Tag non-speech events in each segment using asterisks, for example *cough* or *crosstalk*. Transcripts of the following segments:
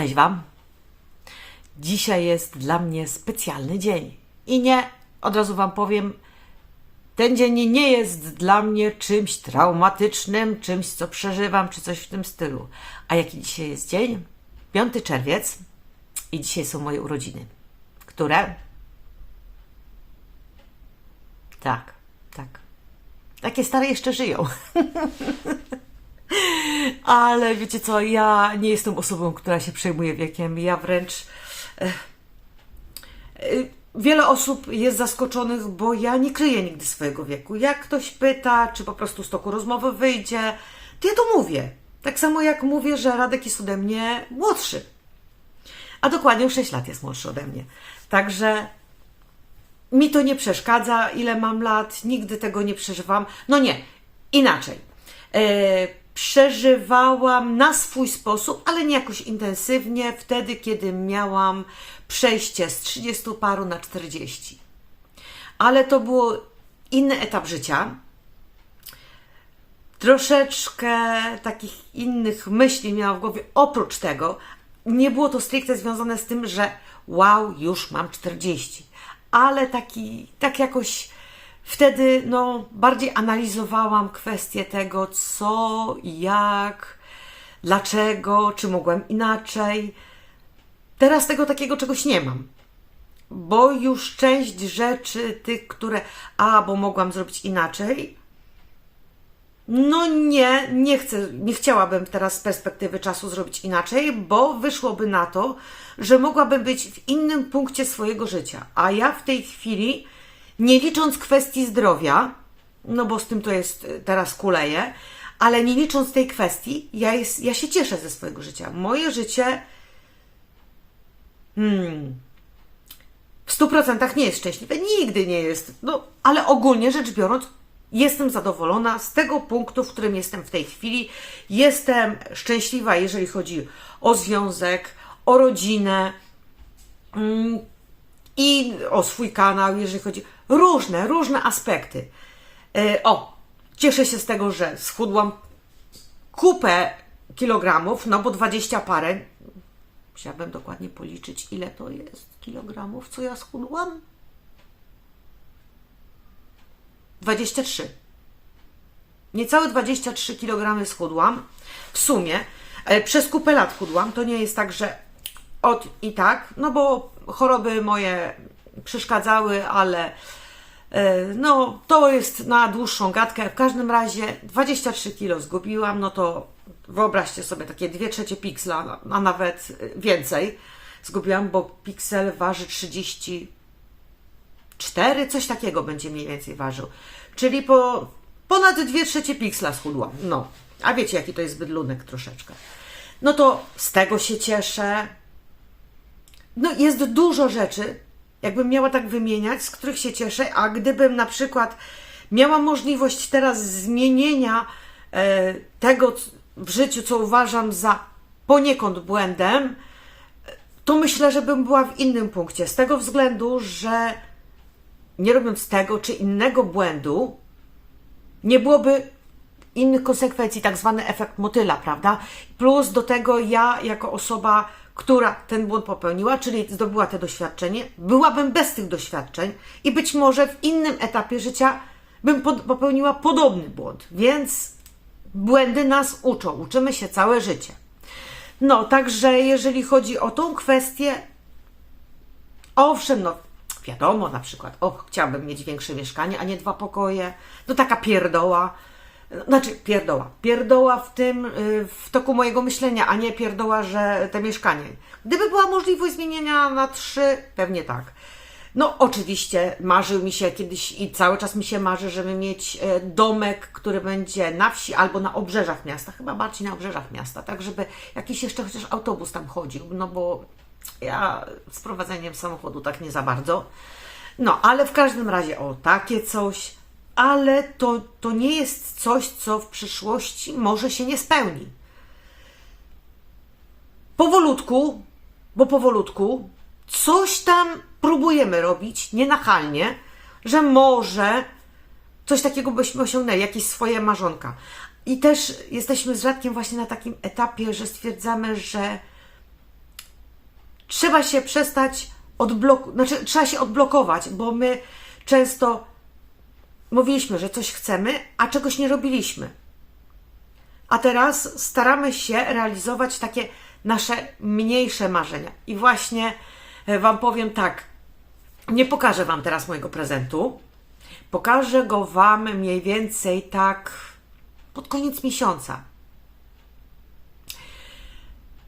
Cześć Wam. Dzisiaj jest dla mnie specjalny dzień. I nie, od razu Wam powiem, ten dzień nie jest dla mnie czymś traumatycznym, czymś, co przeżywam, czy coś w tym stylu. A jaki dzisiaj jest dzień? 5 czerwiec i dzisiaj są moje urodziny. Które? Tak, tak. Takie stare jeszcze żyją. *laughs* Ale wiecie co, ja nie jestem osobą, która się przejmuje wiekiem. Ja wręcz. e, e, Wiele osób jest zaskoczonych, bo ja nie kryję nigdy swojego wieku. Jak ktoś pyta, czy po prostu z toku rozmowy wyjdzie, to ja to mówię. Tak samo jak mówię, że Radek jest ode mnie młodszy. A dokładnie o 6 lat jest młodszy ode mnie. Także mi to nie przeszkadza, ile mam lat, nigdy tego nie przeżywam. No nie, inaczej. E, przeżywałam na swój sposób, ale nie jakoś intensywnie, wtedy, kiedy miałam przejście z 30 paru na 40. Ale to było inny etap życia. Troszeczkę takich innych myśli miałam w głowie. Oprócz tego, nie było to stricte związane z tym, że wow, już mam 40. Ale taki, tak jakoś wtedy no, bardziej analizowałam kwestię tego, co, jak, dlaczego, czy mogłem inaczej. Teraz tego takiego czegoś nie mam. Bo już część rzeczy, tych, które, a, bo mogłam zrobić inaczej, no nie, nie chcę, nie chciałabym teraz z perspektywy czasu zrobić inaczej, bo wyszłoby na to, że mogłabym być w innym punkcie swojego życia. A ja w tej chwili, nie licząc kwestii zdrowia, no bo z tym to jest y, teraz kuleje, ale nie licząc tej kwestii, ja, jest, ja się cieszę ze swojego życia. Moje życie w 100% nie jest szczęśliwe, nigdy nie jest, no ale ogólnie rzecz biorąc, jestem zadowolona z tego punktu, w którym jestem w tej chwili. Jestem szczęśliwa, jeżeli chodzi o związek, o rodzinę mm, i o swój kanał, jeżeli chodzi różne, różne aspekty. E, O, cieszę się z tego, że schudłam kupę kilogramów, no bo 20 parę. Musiałabym dokładnie policzyć, ile to jest kilogramów, co ja schudłam. 23. Niecałe 23 kg schudłam w sumie. E, Przez kupę lat chudłam. To nie jest tak, że od i tak, no bo choroby moje przeszkadzały, ale no to jest na dłuższą gadkę. W każdym razie 23 kg zgubiłam, no to wyobraźcie sobie takie 2 trzecie piksla, a nawet więcej zgubiłam, bo piksel waży 30 4, coś takiego będzie mniej więcej ważył. Czyli po ponad 2 trzecie piksla schudłam. No, a wiecie, jaki to jest bydlunek troszeczkę. No to z tego się cieszę. No jest dużo rzeczy, jakbym miała tak wymieniać, z których się cieszę, a gdybym na przykład miała możliwość teraz zmienienia e, tego w życiu, co uważam za poniekąd błędem, to myślę, że bym była w innym punkcie. Z tego względu, że nie robiąc tego czy innego błędu, nie byłoby innych konsekwencji, tak zwany efekt motyla, prawda? Plus do tego ja, jako osoba, która ten błąd popełniła, czyli zdobyła te doświadczenie, byłabym bez tych doświadczeń i być może w innym etapie życia bym popełniła podobny błąd. Więc błędy nas uczą, uczymy się całe życie. No, także jeżeli chodzi o tą kwestię, Owszem, no wiadomo, na przykład, o, chciałabym mieć większe mieszkanie, a nie dwa pokoje. No taka pierdoła. Znaczy, pierdoła. Pierdoła w tym, y, w toku mojego myślenia, a nie pierdoła, że te mieszkanie. Gdyby była możliwość zmienienia na trzy, pewnie tak. No, oczywiście marzył mi się kiedyś i cały czas mi się marzy, żeby mieć e, domek, który będzie na wsi albo na obrzeżach miasta, chyba bardziej na obrzeżach miasta, tak żeby jakiś jeszcze chociaż autobus tam chodził, no bo ja z prowadzeniem samochodu tak nie za bardzo. No, ale w każdym razie o takie coś, ale to, to nie jest coś, co w przyszłości może się nie spełni. Powolutku, bo powolutku coś tam próbujemy robić, nienachalnie, że może coś takiego byśmy osiągnęli, jakieś swoje marzonka. I też jesteśmy z Radkiem właśnie na takim etapie, że stwierdzamy, że trzeba się przestać odblokować, znaczy trzeba się odblokować, bo my często mówiliśmy, że coś chcemy, a czegoś nie robiliśmy. A teraz staramy się realizować takie nasze mniejsze marzenia. I właśnie e, Wam powiem tak, nie pokażę Wam teraz mojego prezentu. Pokażę go Wam mniej więcej tak pod koniec miesiąca.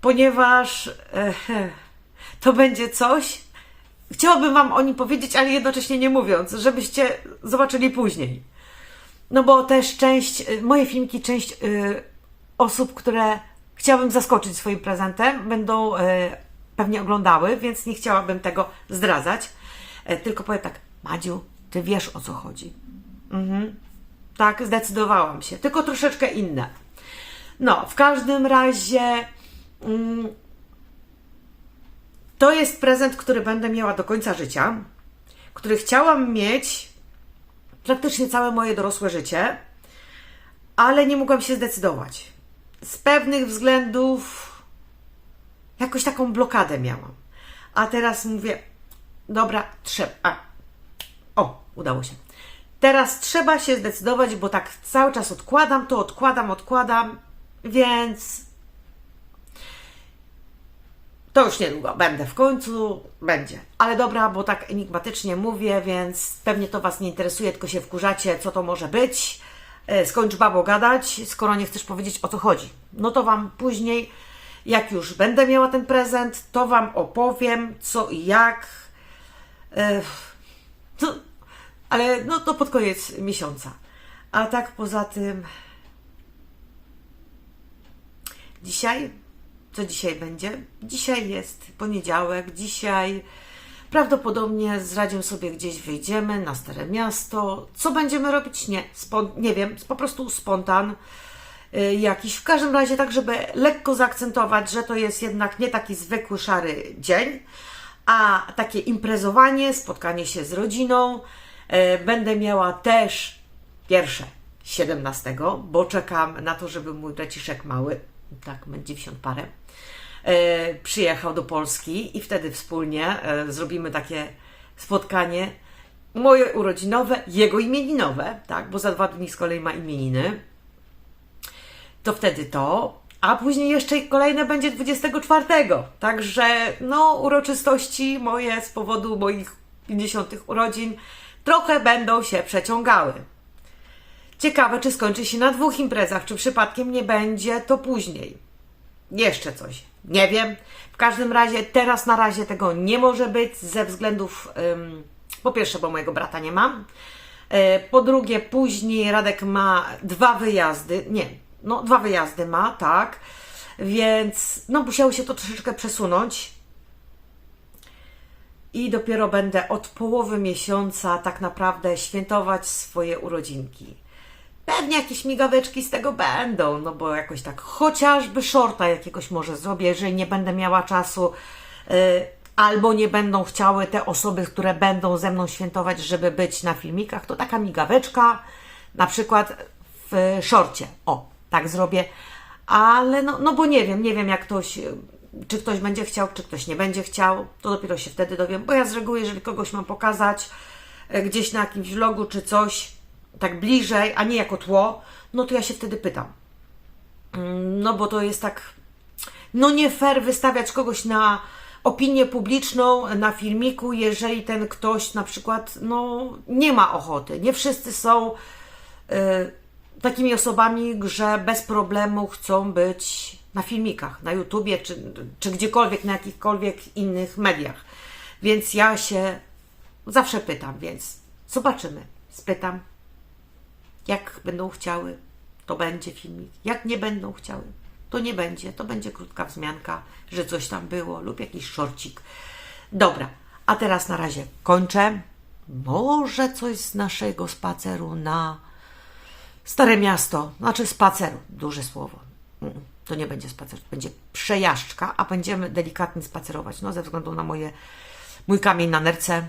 Ponieważ e, *laughs* to będzie coś, chciałabym Wam o nim powiedzieć, ale jednocześnie nie mówiąc, żebyście zobaczyli później. No bo też część, y, moje filmiki, część y, osób, które chciałabym zaskoczyć swoim prezentem, będą y, pewnie oglądały, więc nie chciałabym tego zdradzać. E, tylko powiem tak, Madziu, ty wiesz o co chodzi. Mhm. Tak, zdecydowałam się, tylko troszeczkę inne. No, w każdym razie. Mm, to jest prezent, który będę miała do końca życia, który chciałam mieć praktycznie całe moje dorosłe życie, ale nie mogłam się zdecydować. Z pewnych względów jakoś taką blokadę miałam. A teraz mówię, dobra, trzeba. O, udało się. Teraz trzeba się zdecydować, bo tak cały czas odkładam to, odkładam, odkładam, więc to już niedługo będę w końcu, będzie. Ale dobra, bo tak enigmatycznie mówię, więc pewnie to Was nie interesuje, tylko się wkurzacie, co to może być. E, Skończ babo gadać, skoro nie chcesz powiedzieć o co chodzi. No to Wam później, jak już będę miała ten prezent, to Wam opowiem co i jak. E, No, ale no to pod koniec miesiąca. A tak poza tym. Dzisiaj co dzisiaj będzie? Dzisiaj jest poniedziałek, dzisiaj prawdopodobnie z Radziem sobie gdzieś wyjdziemy na Stare Miasto. Co będziemy robić? Nie, spon- nie wiem, po prostu spontan y, jakiś. W każdym razie tak, żeby lekko zaakcentować, że to jest jednak nie taki zwykły szary dzień, a takie imprezowanie, spotkanie się z rodziną. Y, Będę miała też pierwsze 17, bo czekam na to, żeby mój braciszek mały, tak, będzie 90 parę, przyjechał do Polski i wtedy wspólnie e, zrobimy takie spotkanie moje urodzinowe, jego imieninowe, tak, bo za dwa dni z kolei ma imieniny. To wtedy to, a później jeszcze kolejne będzie 24. Także no uroczystości moje z powodu moich 50 urodzin trochę będą się przeciągały. Ciekawe, czy skończy się na dwóch imprezach, czy przypadkiem nie będzie to później. Jeszcze coś. Nie wiem. W każdym razie teraz na razie tego nie może być ze względów ym, po pierwsze, bo mojego brata nie mam. E, po drugie, później Radek ma dwa wyjazdy. Nie, no dwa wyjazdy ma, tak. Więc no musiało się to troszeczkę przesunąć. I dopiero będę od połowy miesiąca tak naprawdę świętować swoje urodzinki. Pewnie jakieś migaweczki z tego będą, no bo jakoś tak, chociażby shorta jakiegoś może zrobię, jeżeli nie będę miała czasu, yy, albo nie będą chciały te osoby, które będą ze mną świętować, żeby być na filmikach, to taka migaweczka, na przykład w szorcie. O, tak zrobię. Ale no, no bo nie wiem, nie wiem jak ktoś, yy, czy ktoś będzie chciał, czy ktoś nie będzie chciał, to dopiero się wtedy dowiem, bo ja z reguły, jeżeli kogoś mam pokazać, yy, gdzieś na jakimś vlogu czy coś, tak bliżej, a nie jako tło, no to ja się wtedy pytam. Mm, No bo to jest tak, no nie fair wystawiać kogoś na opinię publiczną na filmiku, jeżeli ten ktoś na przykład, no nie ma ochoty. Nie wszyscy są y, takimi osobami, że bez problemu chcą być na filmikach, na YouTubie, czy, czy gdziekolwiek, na jakichkolwiek innych mediach. Więc ja się zawsze pytam, więc zobaczymy. Spytam, jak będą chciały, to będzie filmik. Jak nie będą chciały, to nie będzie. To będzie krótka wzmianka, że coś tam było lub jakiś szorcik. Dobra, a teraz na razie kończę. Może coś z naszego spaceru na Stare Miasto, znaczy spaceru, duże słowo. To nie będzie spacer, to będzie przejażdżka, a będziemy delikatnie spacerować, no ze względu na moje, mój kamień na nerce,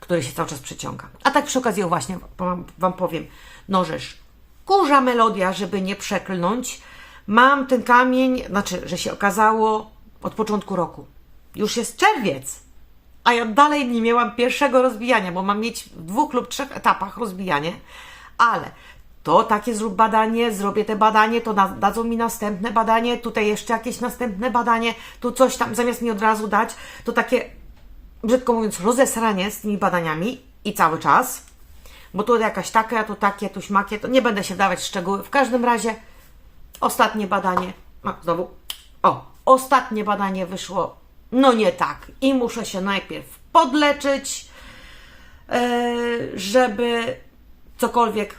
który się cały czas przeciąga. A tak przy okazji, właśnie wam, wam powiem, no żeż, kurza melodia, żeby nie przeklnąć, mam ten kamień, znaczy, że się okazało od początku roku. Już jest czerwiec, a ja dalej nie miałam pierwszego rozbijania, bo mam mieć w dwóch lub trzech etapach rozbijanie, ale to takie zrób badanie, zrobię te badanie, to dadzą mi następne badanie, tutaj jeszcze jakieś następne badanie, tu coś tam, zamiast mi od razu dać, to takie, brzydko mówiąc, rozesranie z tymi badaniami i cały czas, bo tu jakaś taka, tu takie, tu śmakie, to nie będę się wdawać w szczegóły. W każdym razie ostatnie badanie, no znowu, o, ostatnie badanie wyszło, no nie tak i muszę się najpierw podleczyć, e, żeby cokolwiek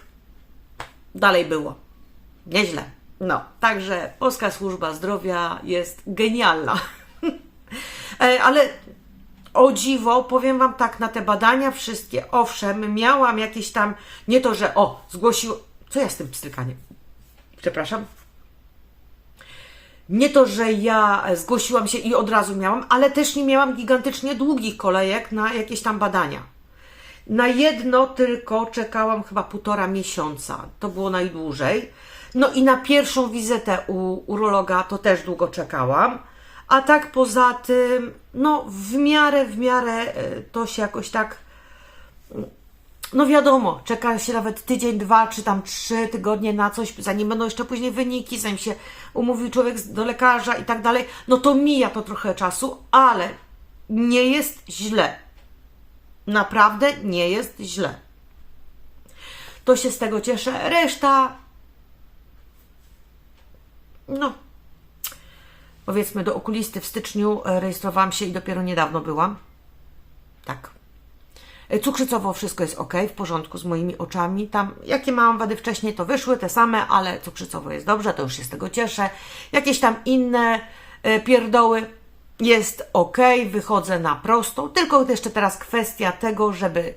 dalej było. Nieźle. No, także Polska Służba Zdrowia jest genialna. *laughs* E, Ale o dziwo, powiem Wam tak, na te badania wszystkie, owszem, miałam jakieś tam, nie to, że o, zgłosił, co ja z tym pstrykaniem? Przepraszam. Nie to, że ja zgłosiłam się i od razu miałam, ale też nie miałam gigantycznie długich kolejek na jakieś tam badania. Na jedno tylko czekałam chyba półtora miesiąca. To było najdłużej. No i na pierwszą wizytę u urologa to też długo czekałam. A tak poza tym, no w miarę, w miarę e, to się jakoś tak. No wiadomo, czeka się nawet tydzień, dwa, czy tam trzy tygodnie na coś, zanim będą jeszcze później wyniki, zanim się umówił człowiek do lekarza i tak dalej. No to mija to trochę czasu, ale nie jest źle. Naprawdę nie jest źle. To się z tego cieszę. Reszta. No. Powiedzmy, do okulisty w styczniu e, rejestrowałam się i dopiero niedawno byłam. Tak. E, Cukrzycowo wszystko jest ok, w porządku z moimi oczami. Tam, jakie miałam wady wcześniej, to wyszły te same, ale cukrzycowo jest dobrze, to już się z tego cieszę. Jakieś tam inne e, pierdoły jest ok, wychodzę na prostą. Tylko jeszcze teraz kwestia tego, żeby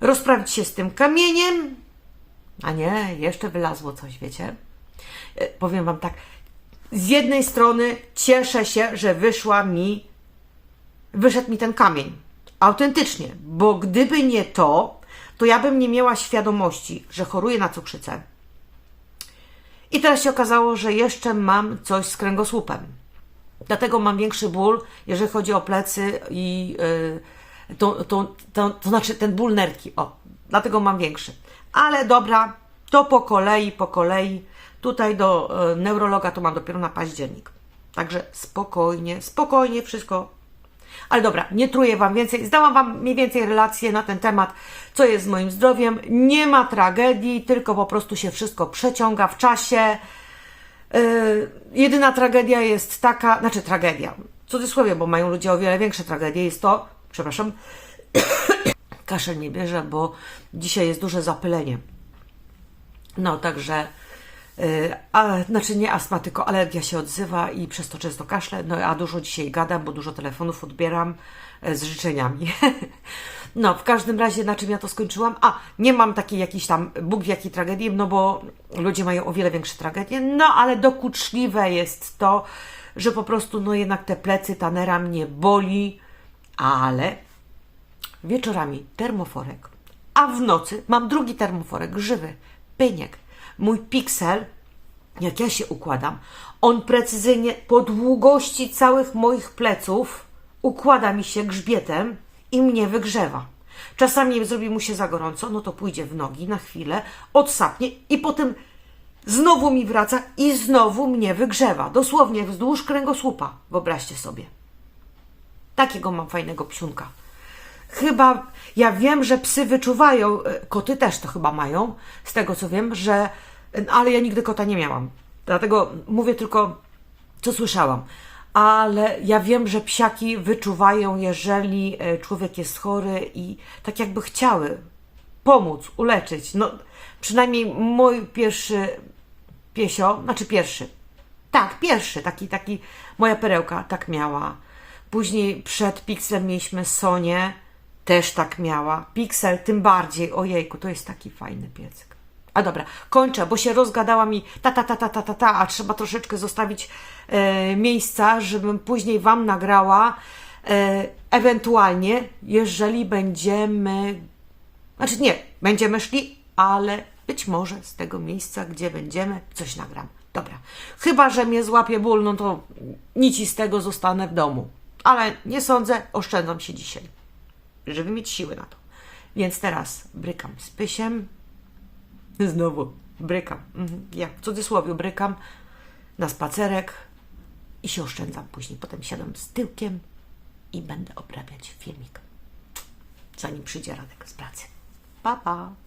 rozprawić się z tym kamieniem. A nie, jeszcze wylazło coś, wiecie? Powiem Wam tak. Z jednej strony cieszę się, że wyszła mi, wyszedł mi ten kamień. Autentycznie, bo gdyby nie to, to ja bym nie miała świadomości, że choruję na cukrzycę. I teraz się okazało, że jeszcze mam coś z kręgosłupem. Dlatego mam większy ból, jeżeli chodzi o plecy i yy, to, to, to, to znaczy ten ból nerki. O, dlatego mam większy. Ale dobra, to po kolei, po kolei. Tutaj do y, neurologa to mam dopiero na październik. Także spokojnie, spokojnie wszystko. Ale dobra, nie truję Wam więcej. Zdałam Wam mniej więcej relację na ten temat, co jest z moim zdrowiem. Nie ma tragedii, tylko po prostu się wszystko przeciąga w czasie. Yy, jedyna tragedia jest taka, znaczy tragedia, w cudzysłowie, bo mają ludzie o wiele większe tragedie, jest to, przepraszam, *coughs* kaszel nie bierze, bo dzisiaj jest duże zapylenie. No, także, a, znaczy nie astma, tylko alergia się odzywa i przez to często kaszlę, no a dużo dzisiaj gadam, bo dużo telefonów odbieram e, z życzeniami. *laughs* No, w każdym razie, na czym ja to skończyłam? A, nie mam takiej jakiejś tam, Bóg w jakiej tragedii, no bo ludzie mają o wiele większe tragedie, no ale dokuczliwe jest to, że po prostu, no jednak te plecy, tanera mnie boli, ale wieczorami termoforek, a w nocy mam drugi termoforek, żywy, pyniek. Mój piksel, jak ja się układam, on precyzyjnie po długości całych moich pleców układa mi się grzbietem i mnie wygrzewa. Czasami zrobi mu się za gorąco, no to pójdzie w nogi na chwilę, odsapnie i potem znowu mi wraca i znowu mnie wygrzewa. Dosłownie wzdłuż kręgosłupa, wyobraźcie sobie. Takiego mam fajnego psiunka. Chyba, ja wiem, że psy wyczuwają, e, koty też to chyba mają, z tego co wiem, że, ale ja nigdy kota nie miałam. Dlatego mówię tylko, co słyszałam. Ale ja wiem, że psiaki wyczuwają, jeżeli e, człowiek jest chory i tak jakby chciały pomóc, uleczyć. No, przynajmniej mój pierwszy piesio, znaczy pierwszy, tak, pierwszy, taki, taki, moja perełka tak miała. Później przed Pixelem mieliśmy Sonię, też tak miała. Pixel tym bardziej, ojejku, to jest taki fajny piecyk. A dobra, kończę, bo się rozgadała mi ta, ta, ta, ta, ta, ta, ta a trzeba troszeczkę zostawić e, miejsca, żebym później Wam nagrała e, ewentualnie, jeżeli będziemy, znaczy nie, będziemy szli, ale być może z tego miejsca, gdzie będziemy, coś nagram. Dobra, chyba, że mnie złapie ból, no to nic z tego zostanę w domu. ale nie sądzę, oszczędzam się dzisiaj, żeby mieć siły na to. Więc teraz brykam z pysiem. Znowu brykam. Mhm. Ja w cudzysłowie brykam na spacerek i się oszczędzam później. Potem siadam z tyłkiem i będę obrabiać filmik, zanim przyjdzie Radek z pracy. Pa, pa!